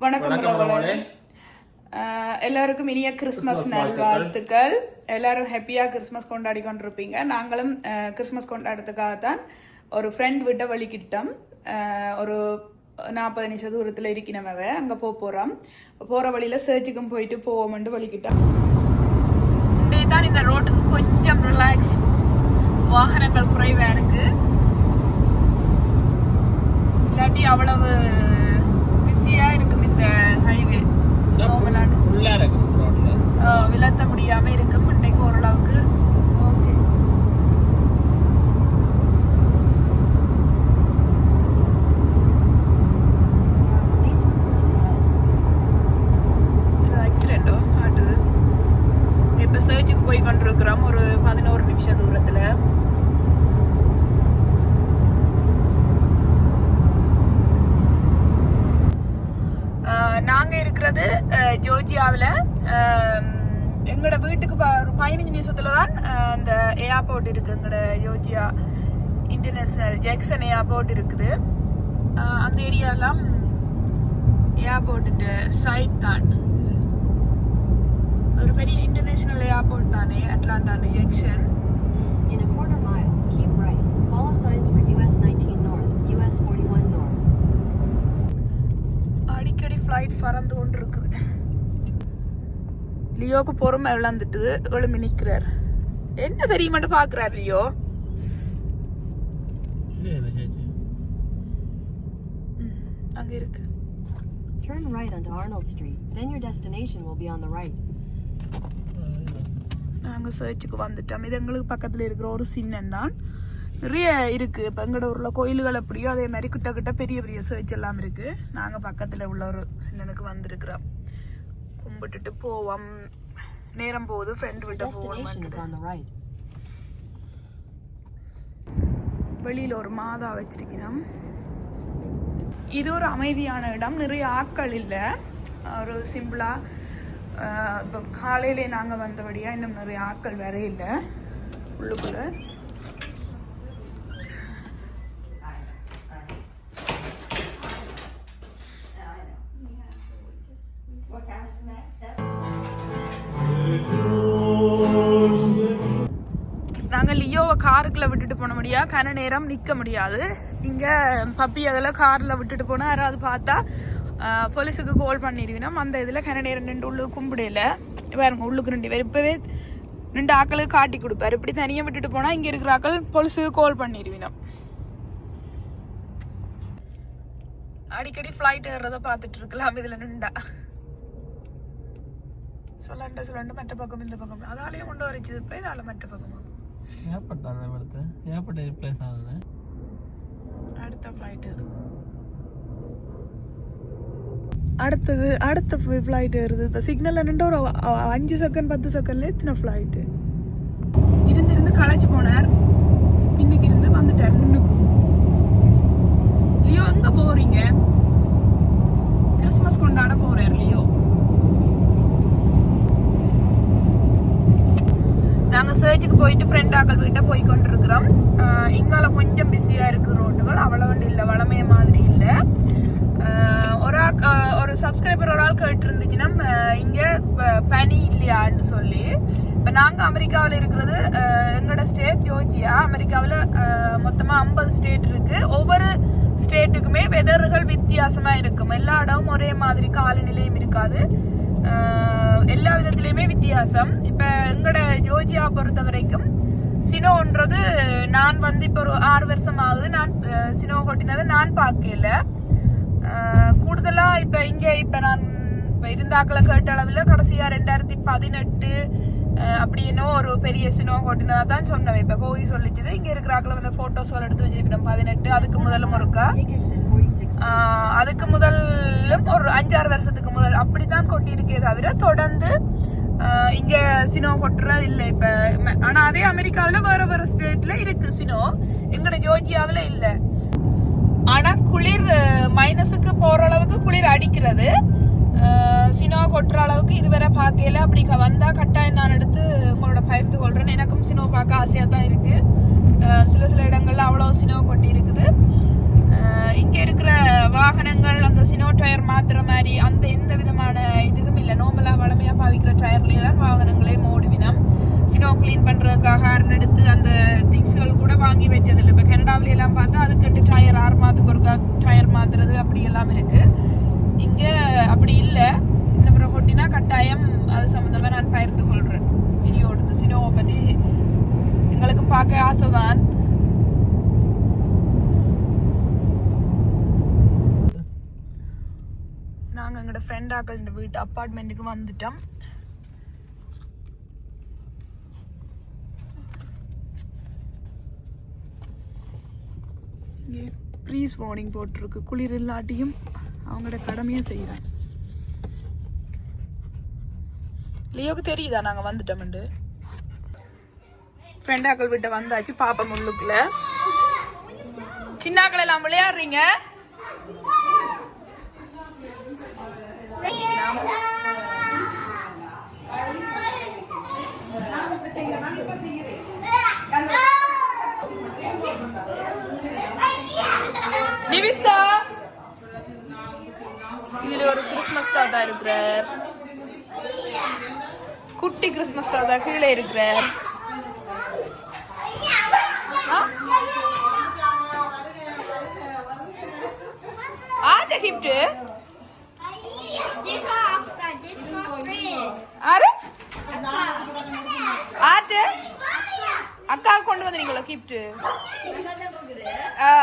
வணக்கம் எல்லாருக்கும் இனிய கிறிஸ்துமஸ் நல்வாழ்த்துக்கள். எல்லாரும் ஹாப்பியா கிறிஸ்துமஸ் கொண்டாடி கொண்டிருப்பீங்க. நாங்களும் ஆஹ், கிறிஸ்துமஸ் கொண்டாடுறதுக்காகத்தான் ஒரு ஃப்ரெண்ட் விட்ட வழிக்கிட்டோம் ஒரு நாற்பது நிமிஷம் தூரத்தில் இருக்கிறவங்க அங்கே போக போகிறோம் போகிற வழியில் சர்ச்சுக்கும் போயிட்டு போவோம்னு வழிக்கிட்டோம் இன்றைய தான் இந்த ரோட்டுக்கு கொஞ்சம் ரிலாக்ஸ் வாகனங்கள் குறைவாக இருக்கு. இல்லாட்டி அவ்வளவு பிஸியாக இருக்கும் இந்த ஹைவே நார்மலான ஃபுல்லா இருக்கு ரோட்ல விலத்த முடியாம இருக்கும் இன்றைக்கு ஓரளவுக்கு ஓகே ஆக்சிடென்ட்டோ ஆட்டுது இப்போ சர்ச்சுக்கு போய் கொண்டிருக்கிறோம் ஒரு பதினோரு நிமிஷம் தூரத்தில் நாங்கள் இருக்கிறது ஜோர்ஜியாவில் எங்களோட வீட்டுக்கு ஒரு பதினஞ்சு நிமிஷத்துல தான் அந்த ஏர்போர்ட் இருக்கு. எங்களோட ஜோர்ஜியா இன்டர்நேஷனல் ஜாக்சன் ஏர்போர்ட் இருக்குது. அந்த ஏரியாலாம் ஏர்போர்ட்டு சைட் தான். ஒரு பெரிய இன்டர்நேஷனல் ஏர்போர்ட் தானே அட்லாண்டான junction In a quarter mile, keep right. Follow signs for US 19 North, US 41 North. அடிக்கடி ஃப்ளைட் பறந்து கொண்டு இருக்குது லியோக்கு பொறுமை இழந்துட்டு எழும்பி நிற்கிறார் என்ன தெரியுமாட்டு பார்க்குறார் லியோ? அங்கே இருக்கு. Turn right onto Arnold Street. Then your destination will be on the right. நாங்கள் சர்ச்சுக்கு வந்துட்டோம். இது எங்களுக்கு பக்கத்தில் இருக்கிற ஒரு சின்னம் தான் நிறைய இருக்கு. இப்போ எங்களோட ஊரில் கோயில்கள் எப்படியோ அதே மாதிரி கிட்ட கிட்ட பெரிய பெரிய சர்ச் எல்லாம் இருக்கு. நாங்கள் பக்கத்தில் உள்ள ஒரு சின்னனுக்கு வந்திருக்கிறோம். கும்பிட்டுட்டு போவோம். நேரம் போகுது ஃப்ரெண்ட் விட்டு போவோம். வெளியில் ஒரு மாதா வச்சிருக்கிறோம். இது ஒரு அமைதியான இடம் நிறைய ஆட்கள் இல்லை. ஒரு சிம்பிளாக இப்போ காலையிலே நாங்கள் வந்தபடியாக இன்னும் நிறைய ஆட்கள் வேற இல்லை. உள்ளுக்குள்ள. பண்ண முடியாது கன நேரம் நிற்க முடியாது. இங்கே பப்பி அதில் காரில் விட்டுட்டு போனால் யாராவது பார்த்தா போலீஸுக்கு கால் பண்ணிடுவினோம் அந்த இதில் கன நேரம் நின்று உள்ளுக்கு கும்பிடையில வேறுங்க உள்ளுக்கு ரெண்டு பேர் இப்போவே ரெண்டு ஆக்களுக்கு காட்டி கொடுப்பாரு. இப்படி தனியாக விட்டுட்டு போனால் இங்கே இருக்கிற ஆக்கள் போலீஸுக்கு கால் பண்ணிடுவினோம் அடிக்கடி ஃப்ளைட் ஏறுறத பார்த்துட்டு இருக்கலாம். இதில் நின்றா. சொல்லண்ட சொல்லண்டு. மற்ற பக்கம் இந்த பக்கம். அதாலேயே கொண்டு வரைச்சது இப்போ இதால் மற்ற பக்கமாக ഏർപ്പെട്ടാണ് ഇവിടുത്തെ ഏർപ്പെട്ട ഒരു പ്ലേസ് ആണ് അടുത്ത ഫ്ലൈറ്റ് அடுத்தது அடுத்த ஃப்ளைட் வருது. இப்போ சிக்னலில் நின்று ஒரு அஞ்சு செகண்ட் பத்து செகண்ட்ல எத்தனை ஃப்ளைட்டு இருந்திருந்து களைச்சு போனார். பின்னுக்கு இருந்து வந்துட்டார் முன்னுக்கு லியோ எங்கே போகிறீங்க கிறிஸ்மஸ் கொண்டாட போகிறார் லியோ. சர்ச்சுக்கு போயிட்டு ஃப்ரெண்ட் ஆக்கள் வீட்டை போய் கொண்டிருக்கிறோம். இங்கால கொஞ்சம் பிஸியா இருக்கு ரோட்டுகள் அவ்வளவு இல்லை வளமைய மாதிரி இல்லை. ஒரு ஆள் ஒரு சப்ஸ்கிரைபர் ஒரு ஆள் கேட்டு இருந்துச்சுன்னா இங்க பனி இல்லையான்னு சொல்லி. இப்போ நாங்கள் அமெரிக்காவில் இருக்கிறது எங்களோட ஸ்டேட் ஜோர்ஜியா. அமெரிக்காவில் மொத்தமாக ஐம்பது ஸ்டேட் இருக்குது ஒவ்வொரு ஸ்டேட்டுக்குமே வெதர்கள் வித்தியாசமாக இருக்கும். எல்லா இடமும் ஒரே மாதிரி காலநிலையும் இருக்காது. எல்லா விதத்திலையுமே வித்தியாசம் இப்போ எங்களோட ஜோஜியா பொறுத்த வரைக்கும் சினோன்றது நான் வந்து இப்போ ஒரு ஆறு வருஷம் ஆகுது நான் சினோ கொட்டினதை நான் பார்க்கல கூடுதலாக இப்போ இங்கே இப்போ நான் இப்போ இருந்தாக்களை கேட்ட அளவில் கடைசியாக ரெண்டாயிரத்தி பதினெட்டு அப்படி என்ன ஒரு பெரிய சினோ கொட்டினதாக தான் சொன்னவன் இப்போ போய் சொல்லிச்சது இங்கே இருக்கிற ஆக்களை வந்து ஃபோட்டோஸ்கள் எடுத்து வச்சிருக்கணும் பதினெட்டு அதுக்கு முதல்ல முறுக்கா ஆஹ் அதுக்கு முதல்ல ஒரு அஞ்சாறு வருஷத்துக்கு முதல் அப்படித்தான் கொட்டியிருக்கே தவிர தொடர்ந்து இங்க சினோ கொட்டுறது இல்லை இப்ப. ஆனா அதே அமெரிக்காவில வேற வேற ஸ்டேட்ல இருக்கு சினோ. எங்கட ஜோர்ஜியாவில இல்ல. ஆனா குளிர் மைனஸுக்கு போற அளவுக்கு குளிர் அடிக்கிறது. சினோ கொட்டுற அளவுக்கு இதுவரை பார்க்கல அப்படி வந்தா கட்டாயம் நான் எடுத்து உங்களோட பகிர்ந்து கொள்றேன். எனக்கும் சினோ பார்க்க ஆசையா தான் இருக்கு சில சில இடம் வாகனங்கள் அந்த சினோ டயர் மாத்துற மாதிரி அந்த எந்த விதமான இதுக்கும் இல்லை. நார்மலா வளமையா பாவிக்கிற டயர்லயே தான் வாகனங்களே ஓடுவினம் சினோ க்ளீன் பண்றதுக்காக அரண் எடுத்து அந்த திங்ஸ்கள் கூட வாங்கி வச்சதில்லை இப்போ கனடாவில எல்லாம் பார்த்தா அதுக்கு டயர் ஆறு மாதத்துக்கு ஒருக்கா டயர் மாத்துறது அப்படி எல்லாம் இருக்கு. இங்க அப்படி இல்லை. இந்த முறை கட்டாயம் அது சம்மந்தமாக நான் பகிர்ந்து கொள்றேன். வீடியோ எடுத்து சினோவை பற்றி எங்களுக்கு பார்க்க ஆசைதான். தான் எங்களோட ஃப்ரெண்ட் இந்த வீட்டு அப்பார்ட்மெண்ட்டுக்கு வந்துட்டோம் இங்கே ப்ரீஸ் வார்னிங் போட்டிருக்கு குளிர் இல்லாட்டியும் அவங்களோட கடமையை செய்கிறேன் லியோக்கு தெரியுதா நாங்கள் வந்துட்டோம்ண்டு ஃப்ரெண்டாக்கள் வீட்டை வந்தாச்சு பாப்பா முள்ளுக்குள்ள சின்னாக்கள் எல்லாம் விளையாடுறீங்க நிவிஸ்தா இதுல ஒரு கிறிஸ்மஸ் தாத்தா இருக்கிறார். குட்டி கிறிஸ்மஸ் தாத்தா கீழே இருக்கிறார். ஆ? ஆட்ட கிஃப்ட் ஆறு ஆட்டு வந்தீங்களா கிஃப்ட் ஆ.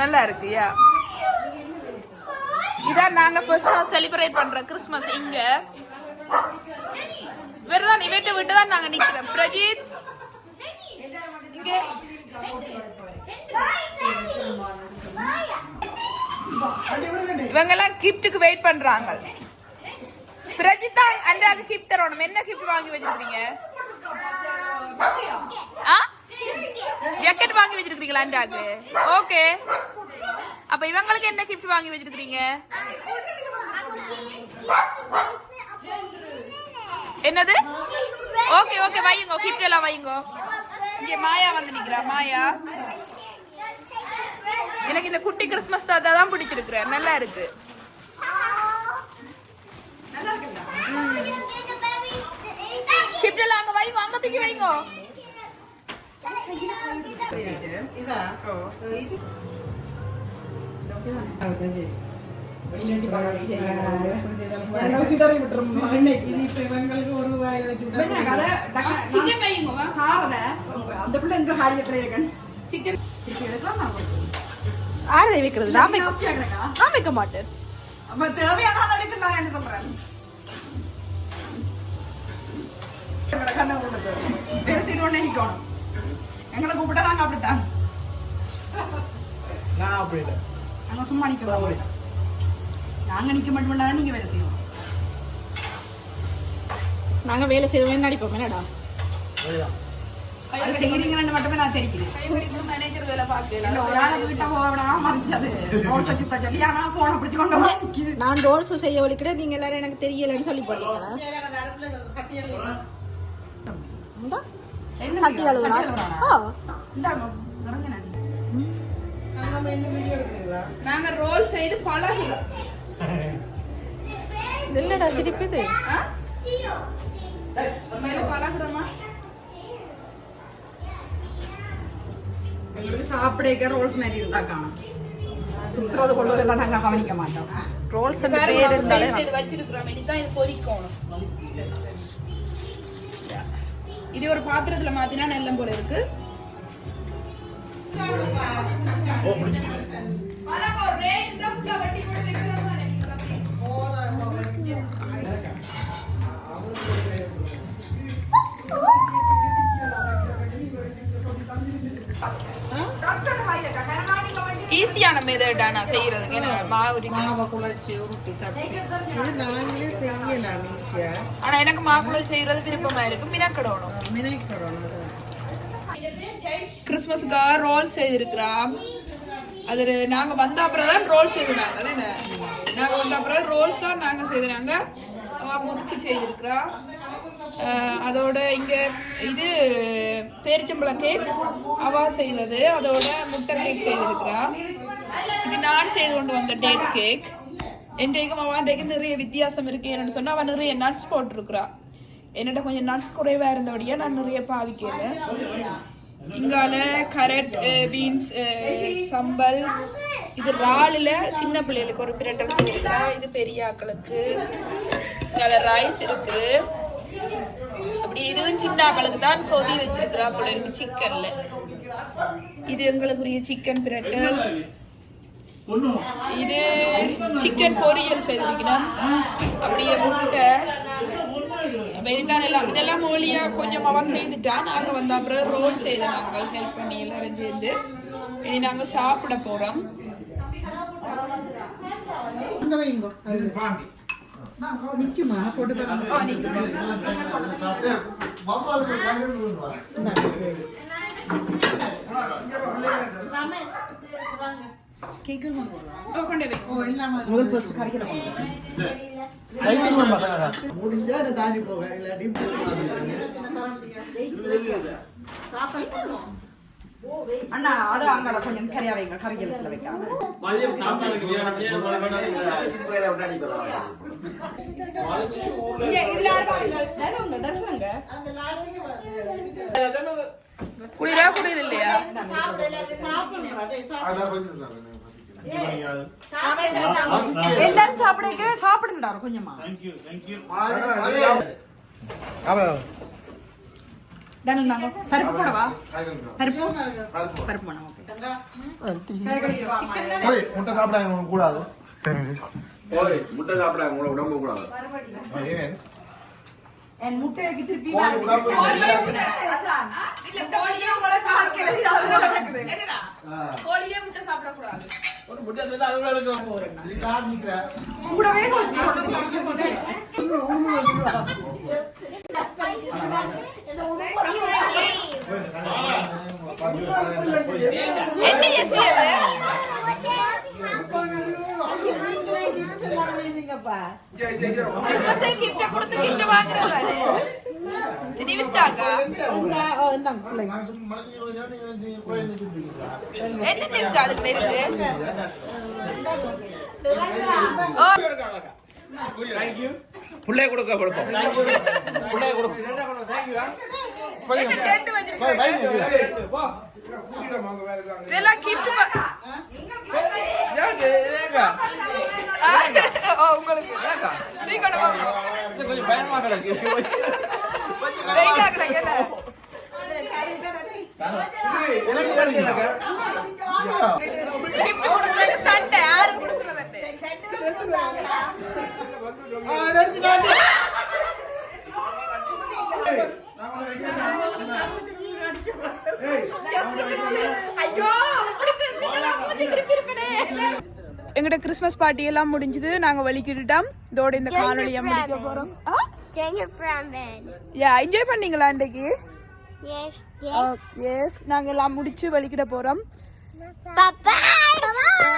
நல்லா இருக்கு? யா. இதான் நாங்க ஃபர்ஸ்ட் செலிப்ரேட் பண்ற கிறிஸ்மஸ் இங்க. வெறுதான் இவற்ற விட்டு தான் நாங்க நிக்கிறோம். பிரஜித். இங்க. இவங்க எல்லாம் கிஃப்ட்டுக்கு வெயிட் பண்றாங்க. பிரஜிதா தான் அண்டாக்கு கிஃப்ட் தரணும். என்ன கிஃப்ட் வாங்கி வச்சிருக்கீங்க ஆ? ஜாக்கெட் வாங்கி வச்சிருக்கீங்களா அண்டாக்கு ஓகே அப்ப இவங்களுக்கு என்ன கிஃப்ட் வாங்கி வச்சிருக்கீங்க என்னது? ஓகே ஓகே வையுங்க கிஃப்ட் எல்லாம் வையுங்க. இங்க மாயா வந்து நிக்கிறா மாயா. எனக்கு இந்த குட்டி கிறிஸ்மஸ் தாத்தா தான் பிடிச்சிருக்கு நல்லா இருக்கு. கிஃப்ட் எல்லாம் அங்க வைங்க அங்க தூக்கி வைங்க ஆறு வைக்கிறது நான் வைக்க மாட்டேன் அப்ப தேவையான ஆள் எடுத்து நான் என்ன சொல்றேன் கண்ணை விடுறது பேர் செய்து உடனே நிக்கணும் எங்களை கூப்பிட்டா நாங்க அப்படித்தான். நான் அப்படின்ட்டு நாங்க சும்மா நிக்கிறோம் நாங்க நிக்க மட்டும் நீங்க வேலை செய்வோம் நாங்க வேலை செய்வோம் நடிப்போம். என்னடா? அது செய்யறீங்கன்னு மட்டுமே நான் தெரிக்கிறேன் மேனேஜர் வேலை பார்க்கல ஒரு ஆளை வீட்டை போக விடாம மறைச்சது. ரோசை சுத்த சொல்லி ஆனா போனை பிடிச்சு கொண்டு வந்து நிக்குது நான் டோல்ஸ் செய்ய வலிக்கிட்ட நீங்க எல்லாரும் எனக்கு தெரியலன்னு சொல்லி போட்டீங்களா? இந்தா, சட்டி அழுகுறா ஓ நாங்க ரோல் செய்து பழகுறோம் என்னடா சிரிப்புது பழகுறோமா சாப்பிடக்க ரோல்ஸ் மாதிரி இருந்தா காணும் சுத்துறது கொள்வதெல்லாம் நாங்க கவனிக்க மாட்டோம் ரோல்ஸ் பேர் இருந்தாலே வச்சிருக்கிறோம் இனிதான் இது பொரிக்கணும் இது ஒரு பாத்திரத்துல மாத்தினா நெல்லம் போல இருக்கு. ஈஸியான மெதட் நான் செய்யறதுக்கு என்ன மாவு. மாவை குழச்சி உருட்டி தட்டி. இது நாங்களே செய்யலாம் ஈஸியா ஆனா எனக்கு மாக்குள்ள செய்யறது விருப்பமா? இருக்கு மினக்கடணும் மினைக்கிறோம் கிறிஸ்மஸுக்காக ரோல் செய்திருக்கிறோம் அது நாங்க வந்த அப்புறம் தான் ரோல் செய்தாங்க என்ன? நாங்க வந்த அப்புறம் ரோல்ஸ் தான் நாங்க செய்தாங்க அம்மா முறுக்கு செய்திருக்கிறா. அதோட இங்க இது பேரிச்சம்பழ கேக் அவா செய்தது. அதோட முட்டை கேக் செய்திருக்கிறா. இது நான் செய்து கொண்டு வந்த டேட் கேக் என்றைக்கும் அவாண்டைக்கும் நிறைய வித்தியாசம் இருக்கு. என்னன்னு சொன்னா அவன் நிறைய நட்ஸ் போட்டிருக்கிறா. என்னோட கொஞ்சம் நட்ஸ் குறைவா இருந்தபடியா நான் நிறைய பாவிக்கல இங்கால கரட் பீன்ஸ் சம்பல். இது ராலில் சின்ன பிள்ளைகளுக்கு ஒரு பிரட்டல் செய்யலாம் இது பெரிய ஆக்களுக்கு. இங்கால ரைஸ் இருக்குது அப்படி இதுவும் சின்ன ஆக்களுக்கு தான் சொதி வச்சிருக்கிறா பிள்ளைகளுக்கு சிக்கன்ல. இது எங்களுக்குரிய சிக்கன் பிரட்டல் இது சிக்கன் பொரியல் செய்திருக்கணும் அப்படியே முட்டை. எல்லாம் இதெல்லாம் மொழியா கொஞ்சம் அவ செய்துட்டா நாங்க வந்த அப்புறம் ரோல் செய்த நாங்கள் ஹெல்ப் பண்ணி எல்லாரும் சேர்ந்து இனி நாங்க சாப்பிட போறோம். அங்க நிக்குமா போட்டு தரேன் முதல் ஃபர்ஸ்ட் முடிஞ்சா தாண்டி போக இல்லாட்டி அண்ணா அது அங்க கொஞ்சம் கறியா வைங்க கறிகளுக்குள்ள வைக்காம மதியம் சாப்பாடுக்கு இதுல யாரும் தரிசனங்க. குளிரா குளிர் இல்லையா? எல்லாரும் சாப்பிடுங்க சாப்பிடுங்கடா கொஞ்சமா. தானே நாங்க பருப்பு போடவா பருப்பு பருப்பு போனோம் முட்டை சாப்பிடாங்க கூடாது ஓய் முட்டை சாப்பிட உங்களை உடம்பு கூடாது என் முட்டைக்கு திருப்பி உங்களை நடக்குது. கோழியே முட்டை சாப்பிடக்கூடாது ஜெஸ்ஸி அது கிறிஸ்மஸ் கிஃப்ட் கொடுத்து கிஃப்ட் வாங்குறது நிமிஸ்டாக்கா என்ன நிமிஸ்டா அதுக்குள்ள இருக்கு ஓ பிள்ளை கொடுக்க கொடுப்போம். பிள்ளை கொடுக்க என்ன டென்ட் வச்சிருக்கீங்க இதெல்லாம் கிஃப்ட் ஓ உங்களுக்கு. சண்டை யாரு கொடுக்கறது எங்கட கிறிஸ்மஸ் பார்ட்டி எல்லாம் முடிஞ்சது. நாங்க வலிக்கிட்டுட்டோம் இதோட இந்த காணொலியை முடிக்க போறோம். யா என்ஜாய் பண்ணீங்களா இன்றைக்கு. எஸ் நாங்க எல்லாம் முடிச்சு வலிக்கிட bye.